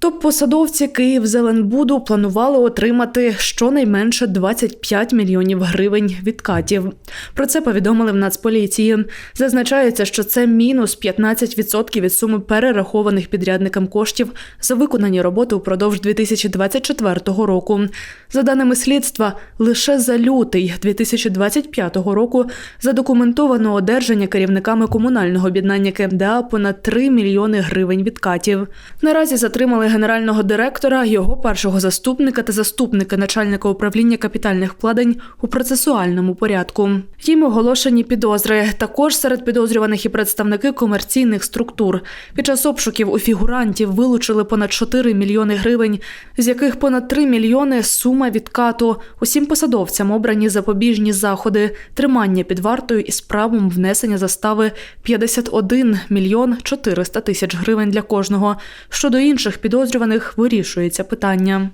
Топ-посадовці Київзеленбуду планували отримати щонайменше 25 мільйонів гривень відкатів. Про це повідомили в Нацполіції. Зазначається, що це мінус 15% від суми перерахованих підрядникам коштів за виконані роботи упродовж 2024 року. За даними слідства, лише за лютий 2025 року задокументовано одержання керівниками комунального об'єднання КМДА понад 3 мільйони гривень відкатів. Наразі затримали генерального директора, його першого заступника та заступника начальника управління капітальних вкладень у процесуальному порядку. Їм оголошені підозри. Також серед підозрюваних і представники комерційних структур. Під час обшуків у фігурантів вилучили понад 4 мільйони гривень, з яких понад 3 мільйони сума відкату. Усім посадовцям обрані запобіжні заходи, тримання під вартою із правом внесення застави 51 мільйон 400 тисяч гривень для кожного. Щодо інших підозрюваних вирішується питання.